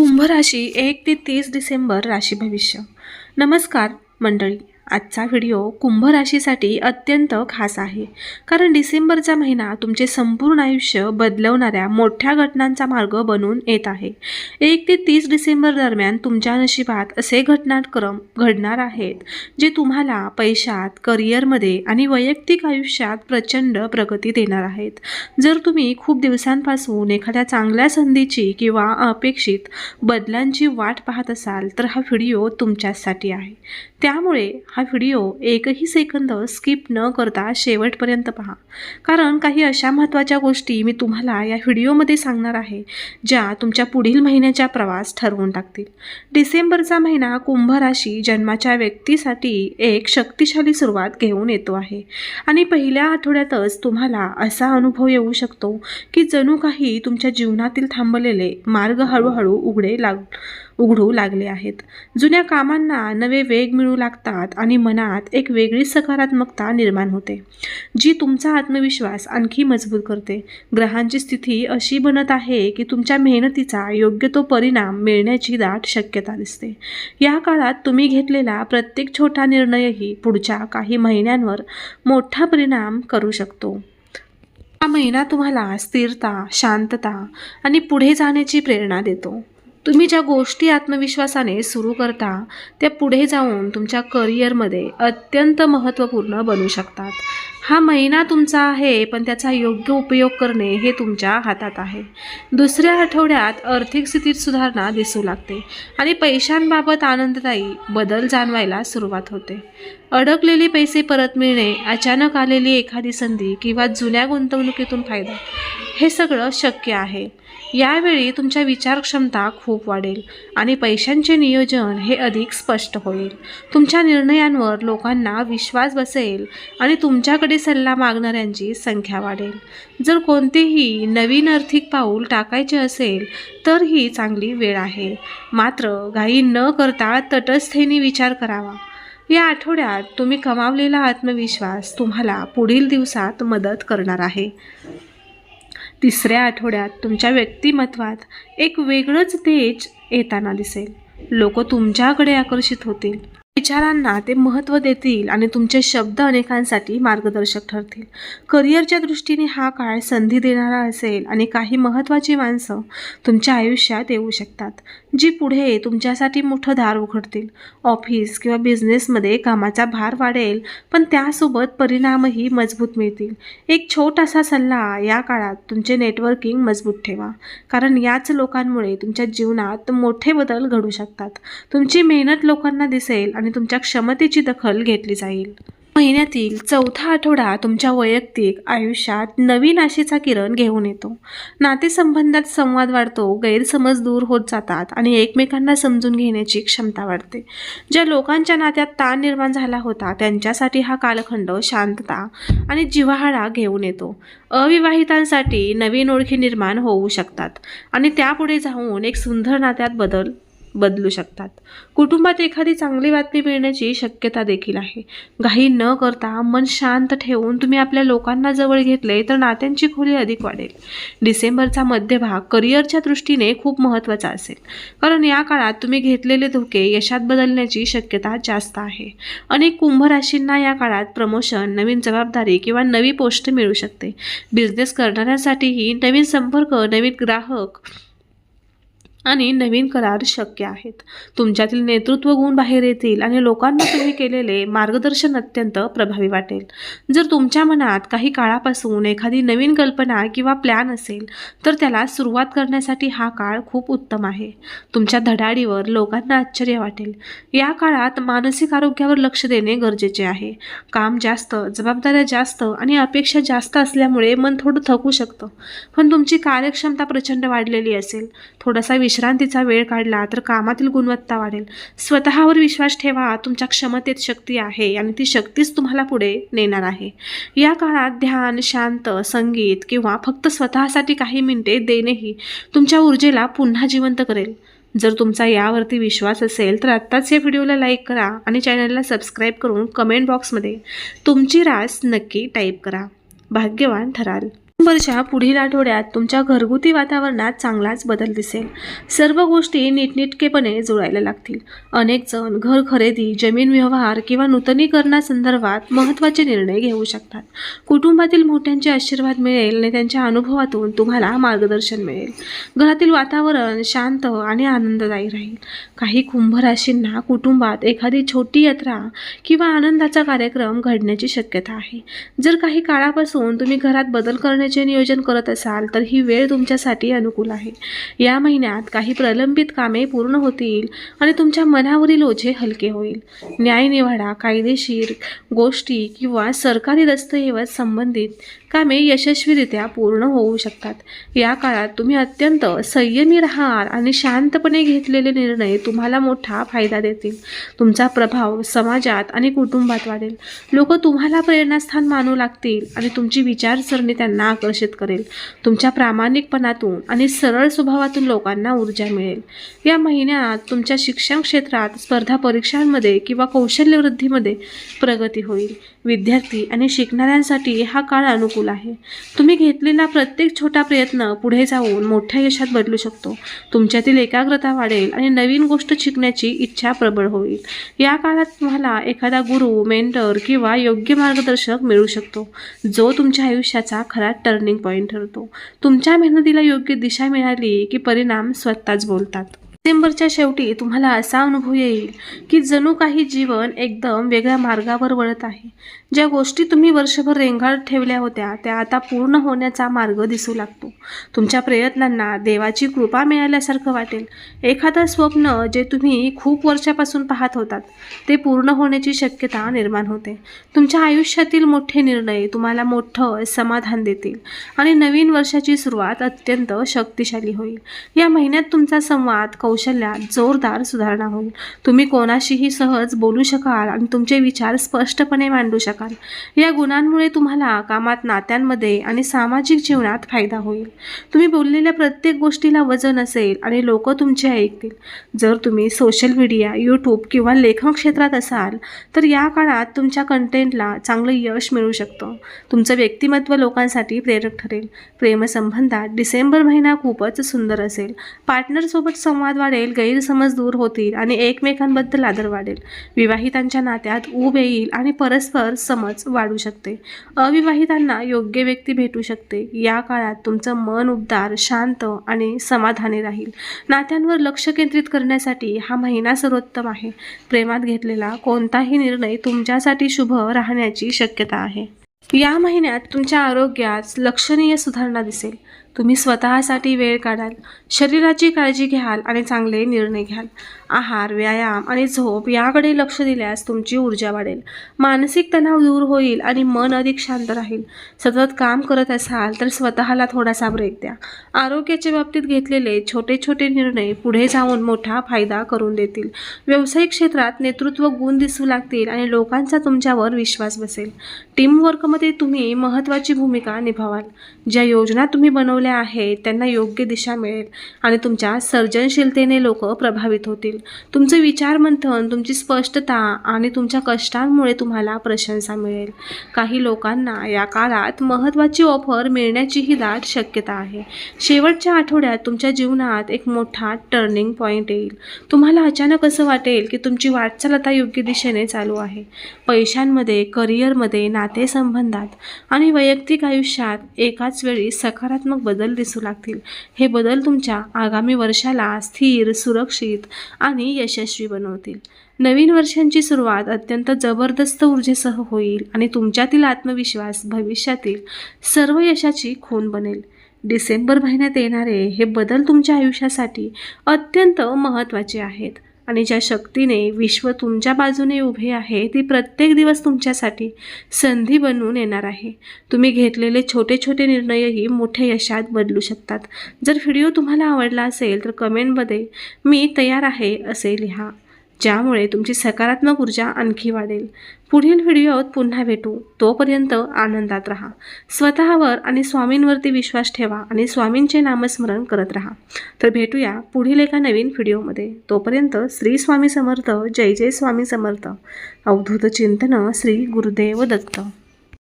कुंभ राशी एक ते तीस डिसेंबर राशी भविष्य. नमस्कार मंडळी. आजचा व्हिडिओ कुंभ राशीसाठी अत्यंत खास आहे. कारण डिसेंबरचा महिना तुमचे संपूर्ण आयुष्य बदलवणाऱ्या मोठ्या घटनांचा मार्ग बनून येत आहे. एक ते तीस डिसेंबर दरम्यान तुमच्या नशिबात असे घटनाक्रम घडणार आहेत जे तुम्हाला पैशात करिअरमध्ये आणि वैयक्तिक आयुष्यात प्रचंड प्रगती देणार आहेत. जर तुम्ही खूप दिवसांपासून एखाद्या चांगल्या संधीची किंवा अपेक्षित बदलांची वाट पाहत असाल तर हा व्हिडिओ तुमच्यासाठी आहे. त्यामुळे हा व्हिडिओ एकही सेकंद स्किप न करता शेवटपर्यंत पहा. कारण काही अशा महत्त्वाच्या गोष्टी मी तुम्हाला या व्हिडिओमध्ये सांगणार आहे ज्या तुमच्या पुढील महिन्याचा प्रवास ठरवून टाकतील. डिसेंबरचा महिना कुंभ राशी जन्माच्या व्यक्तीसाठी एक शक्तिशाली सुरुवात घेऊन येतो आहे. आणि पहिल्या आठवड्यातच तुम्हाला असा अनुभव येऊ शकतो की जणू काही तुमच्या जीवनातील थांबलेले मार्ग हळूहळू उघडे लाग उघडू लागले आहेत. जुन्या कामांना नवे वेग मिळू लागतात आणि मनात एक वेगळी सकारात्मकता निर्माण होते. जी तुमचा आत्मविश्वास आणखी मजबूत करते. ग्रहांची स्थिती अशी बनत आहे की तुमच्या मेहनतीचा योग्य तो परिणाम मिळण्याची दाट शक्यता दिसते. या काळात तुम्ही घेतलेला प्रत्येक छोटा निर्णयही पुढच्या काही महिन्यांवर मोठा परिणाम करू शकतो. हा महिना तुम्हाला स्थिरता शांतता आणि पुढे जाण्याची प्रेरणा देतो. तुम्ही ज्या गोष्टी आत्मविश्वासाने सुरू करता त्या पुढे जाऊन तुमच्या करिअरमध्ये अत्यंत महत्त्वपूर्ण बनू शकतात. हा महिना तुमचा आहे पण त्याचा योग्य उपयोग करणे हे तुमच्या हातात आहे. दुसऱ्या आठवड्यात आर्थिक स्थितीत सुधारणा दिसू लागते आणि पैशांबाबत आनंददायी बदल जाणवायला सुरुवात होते. अडकलेले पैसे परत मिळणे अचानक आलेली एखादी संधी किंवा जुन्या गुंतवणुकीतून फायदा हे सगळं शक्य आहे. यावेळी तुमच्या विचारक्षमता खूप वाढेल आणि पैशांचे नियोजन हे अधिक स्पष्ट होईल. तुमच्या निर्णयांवर लोकांना विश्वास बसेल आणि तुमच्याकडे सल्ला मागणाऱ्यांची संख्या वाढेल. जर कोणतेही नवीन आर्थिक पाऊल टाकायचे असेल तर ही चांगली वेळ आहे. मात्र घाई न करता तटस्थेने विचार करावा. या आठवड्यात तुम्ही कमावलेला आत्मविश्वास तुम्हाला पुढील दिवसात मदत करणार आहे. तिसऱ्या आठवड्यात तुमच्या व्यक्तिमत्वात एक वेगळंच तेज येताना दिसेल. लोक तुमच्याकडे आकर्षित होतील. विचारांना ते महत्त्व देतील आणि तुमचे शब्द अनेकांसाठी मार्गदर्शक ठरतील. करिअरच्या दृष्टीने हा काळ संधी देणारा असेल आणि काही महत्त्वाची माणसं तुमच्या आयुष्यात येऊ शकतात जी पुढे तुमच्यासाठी मोठं दार उघडतील. ऑफिस किंवा बिझनेसमध्ये कामाचा भार वाढेल पण त्यासोबत परिणामही मजबूत मिळतील. एक छोटासा सल्ला या काळात तुमचे नेटवर्किंग मजबूत ठेवा कारण याच लोकांमुळे तुमच्या जीवनात मोठे बदल घडू शकतात. तुमची मेहनत लोकांना दिसेल आणि तुमच्या क्षमतेची दखल घेतली जाईल. महिन्यातील चौथा आठवडा तुमच्या वैयक्तिक आयुष्यात नवीन आशेचा किरण घेऊन येतो. नातेसंबंधात संवाद वाढतो गैरसमज दूर होत जातात आणि एकमेकांना समजून घेण्याची क्षमता वाढते. ज्या लोकांच्या नात्यात ताण निर्माण झाला होता त्यांच्यासाठी हा कालखंड शांतता आणि जिव्हाळा घेऊन येतो. अविवाहितांसाठी नवीन ओळखी निर्माण होऊ शकतात आणि त्यापुढे जाऊन एक सुंदर नात्यात बदल बदलू शकतात. कुटुंबात एखादी चांगली बातमी मिळण्याची शक्यता देखील आहे. घाई न करता मन शांत ठेवून तुम्ही आपल्या लोकांना जवळ घेतले तर नात्यांची खोली अधिक वाढेल. डिसेंबरचा मध्यभाग करिअरच्या दृष्टीने खूप महत्त्वाचा असेल. कारण या काळात तुम्ही घेतलेले धोके यशात बदलण्याची शक्यता जास्त आहे. अनेक कुंभराशींना या काळात प्रमोशन नवीन जबाबदारी किंवा नवी पोस्ट मिळू शकते. बिझनेस करणाऱ्यांसाठीही नवीन संपर्क नवीन ग्राहक आणि नवीन करार शक्य आहेत. तुमच्यातील नेतृत्व गुण बाहेर येतील आणि लोकांना तुम्ही केलेले मार्गदर्शन अत्यंत प्रभावी वाटेल. जर तुमच्या मनात काही काळापासून एखादी नवीन कल्पना किंवा प्लॅन असेल तर त्याला सुरुवात करण्यासाठी हा काळ खूप उत्तम आहे. तुमच्या धडाडीवर लोकांना आश्चर्य वाटेल. या काळात मानसिक आरोग्यावर लक्ष देणे गरजेचे आहे. काम जास्त जबाबदाऱ्या जास्त आणि अपेक्षा जास्त असल्यामुळे मन थोडं थकू शकतं. पण तुमची कार्यक्षमता प्रचंड वाढलेली असेल. थोडासा विश्रांतीचा वेळ काढला तर कामातील गुणवत्ता वाढेल. स्वतःवर विश्वास ठेवा तुमच्या क्षमतेत शक्ती आहे आणि ती शक्तीच तुम्हाला पुढे नेणार आहे. या काळात ध्यान शांत संगीत किंवा फक्त स्वतःसाठी काही मिनिटे देणेही तुमच्या ऊर्जेला पुन्हा जिवंत करेल. जर तुमचा यावरती विश्वास असेल तर आत्ताच या व्हिडिओला लाईक करा आणि चॅनलला सबस्क्राईब करून कमेंट बॉक्समध्ये तुमची रास नक्की टाईप करा. भाग्यवान ठराल. डिसेंबरच्या पुढील आठवड्यात तुमच्या घरगुती वातावरणात चांगलाच बदल दिसेल. सर्व गोष्टी नीटनेटकेपणे जुळायला लागतील. अनेक जण घर खरेदी जमीन व्यवहार किंवा नूतनीकरणासंदर्भात महत्त्वाचे निर्णय घेऊ शकतात. कुटुंबातील मोठ्यांचे आशीर्वाद मिळेल आणि त्यांच्या अनुभवातून तुम्हाला मार्गदर्शन मिळेल. घरातील वातावरण शांत आणि आनंददायी राहील. काही कुंभ राशींना कुटुंबात एखादी छोटी यात्रा किंवा आनंदाचा कार्यक्रम घडण्याची शक्यता आहे. जर काही काळापासून तुम्ही घरात बदल करण्याचे नियोजन करत असाल तर ही वेळ तुमच्यासाठी अनुकूल आहे. या महिन्यात काही प्रलंबित कामे पूर्ण होतील आणि तुमच्या मनावरील ओझे हलके होईल. न्यायनिवाडा कायदेशीर गोष्टी किंवा सरकारी दस्तऐवज संबंधित कामे यशस्वीरित्या पूर्ण होऊ शकतात. या काळात तुम्ही अत्यंत संयमी राहाल आणि शांतपणे घेतलेले निर्णय तुम्हाला मोठा फायदा देतील. तुमचा प्रभाव समाजात आणि कुटुंबात वाढेल. लोक तुम्हाला प्रेरणास्थान मानू लागतील आणि तुमची विचारसरणी त्यांना आकर्षित करेल. तुमच्या प्रामाणिकपणातून आणि सरळ स्वभावातून लोकांना ऊर्जा मिळेल. या महिन्यात तुमच्या शिक्षण क्षेत्रात स्पर्धा परीक्षांमध्ये किंवा कौशल्यवृद्धीमध्ये प्रगती होईल. विद्यार्थी आणि शिकणाऱ्यांसाठी हा काळ अनुकूल आहे. तुम्ही घेतलेला प्रत्येक छोटा प्रयत्न पुढे जाऊन मोठ्या यशात बदलू शकतो. तुमच्यातील एकाग्रता वाढेल आणि नवीन गोष्ट शिकण्याची इच्छा प्रबळ होईल. या काळात तुम्हाला एखादा गुरु मेंटर किंवा योग्य मार्गदर्शक मिळू शकतो जो तुमच्या आयुष्याचा खरा टर्निंग पॉईंट ठरतो. तुमच्या मेहनतीला योग्य दिशा मिळाली की परिणाम स्वतःच बोलतात. डिसेंबरच्या शेवटी तुम्हाला असा अनुभव येईल की जणू काही जीवन एकदम वेगळ्या मार्गावर वळत आहे. ज्या गोष्टी तुम्ही वर्षभर रेंगाळत ठेवल्या होत्या त्या आता पूर्ण होण्याचा मार्ग दिसू लागतो. तुमच्या प्रयत्नांना देवाची कृपा मिळाल्यासारखं वाटेल. एखादं स्वप्न जे तुम्ही खूप वर्षापासून पाहत होतात ते पूर्ण होण्याची शक्यता निर्माण होते. तुमच्या आयुष्यातील मोठे निर्णय तुम्हाला मोठं समाधान देतील आणि नवीन वर्षाची सुरुवात अत्यंत शक्तिशाली होईल. या महिन्यात तुमचा संवाद कौशल्यात जोरदार सुधारणा होईल. तुम्ही कोणाशीही सहज बोलू शकाल आणि तुमचे विचार स्पष्टपणे मांडू शकाल. या गुणांमुळे तुम्हाला कामात नात्यांमध्ये आणि सामाजिक जीवनात फायदा होईल. तुम्ही बोललेल्या प्रत्येक गोष्टीला वजन असेल आणि लोक तुमचे ऐकतील. जर तुम्ही सोशल मीडिया यूट्यूब किंवा लेखन क्षेत्रात असाल तर या काळात तुमच्या कंटेंटला चांगलं यश मिळू शकतं. तुमचं व्यक्तिमत्व लोकांसाठी प्रेरक ठरेल. प्रेमसंबंधात डिसेंबर महिना खूपच सुंदर असेल. पार्टनरसोबत संवाद वाढेल गैरसमज दूर होतील आणि एकमेकांबद्दल आदर वाढेल. विवाहितांच्या नात्यात ऊब येईल आणि परस्पर समज वाढू शकते. अविवाहितांना योग्य व्यक्ती भेटू शकते. या काळात तुमचं मन उबदार शांत आणि समाधानी राहील. नात्यांवर लक्ष केंद्रित करण्यासाठी हा महिना सर्वोत्तम आहे. प्रेमात घेतलेला कोणताही निर्णय तुमच्यासाठी शुभ राहण्याची शक्यता आहे. या महिन्यात तुमच्या आरोग्यात लक्षणीय सुधारणा दिसेल. तुम्ही स्वतःसाठी वेळ काढाल शरीराची काळजी घ्याल आणि चांगले निर्णय घ्याल. आहार व्यायाम आणि झोप याकडे लक्ष दिल्यास तुमची ऊर्जा वाढेल. मानसिक तणाव दूर होईल आणि मन अधिक शांत राहील. सतत काम करत असाल तर स्वतःला थोडासा ब्रेक द्या. आरोग्याच्या बाबतीत घेतलेले छोटे छोटे निर्णय पुढे जाऊन मोठा फायदा करून देतील. व्यावसायिक क्षेत्रात नेतृत्व गुण दिसू लागतील आणि लोकांचा तुमच्यावर विश्वास बसेल. टीमवर्कमध्ये तुम्ही महत्त्वाची भूमिका निभावाल. ज्या योजना तुम्ही बनव बनवल्या आहेत त्यांना योग्य दिशा मिळेल आणि तुमच्या सर्जनशीलतेने लोक प्रभावित होतील. तुमचे विचारमंथन तुमची स्पष्टता आणि तुमच्या कष्टांमुळे तुम्हाला प्रशंसा मिळेल. काही लोकांना या काळात महत्त्वाची ऑफर मिळण्याचीही दाट शक्यता आहे. शेवटच्या आठवड्यात तुमच्या जीवनात एक मोठा टर्निंग पॉईंट येईल. तुम्हाला अचानक असं वाटेल की तुमची वाटचाल आता योग्य दिशेने चालू आहे. पैशांमध्ये करिअरमध्ये नातेसंबंधात आणि वैयक्तिक आयुष्यात एकाच वेळी सकारात्मक बदल दिसू लागतील. हे बदल तुमच्या आगामी वर्षाला स्थिर सुरक्षित आणि यशस्वी बनवतील. नवीन वर्षांची सुरुवात अत्यंत जबरदस्त ऊर्जेसह होईल आणि तुमच्यातील आत्मविश्वास भविष्यातील सर्व यशाची खून बनेल. डिसेंबर महिन्यात येणारे हे बदल तुमच्या आयुष्यासाठी अत्यंत महत्त्वाचे आहेत. आणि ज्या शक्तीने विश्व तुमच्या बाजूने उभे आहे ती प्रत्येक दिवस तुमच्यासाठी संधी बनवून येणार आहे. तुम्ही घेतलेले छोटे छोटे निर्णयही मोठ्या यशात बदलू शकतात. जर व्हिडिओ तुम्हाला आवडला असेल तर कमेंटमध्ये मी तयार आहे असे लिहा. ज्यामुळे तुमची सकारात्मक ऊर्जा आणखी वाढेल. पुढील व्हिडिओत पुन्हा भेटू. तोपर्यंत आनंदात राहा. स्वतःवर आणि स्वामींवरती विश्वास ठेवा आणि स्वामींचे नामस्मरण करत राहा. तर भेटूया पुढील एका नवीन व्हिडिओमध्ये. तोपर्यंत श्री स्वामी समर्थ जय जय स्वामी समर्थ. अवधूत चिंतन श्री गुरुदेव दत्त.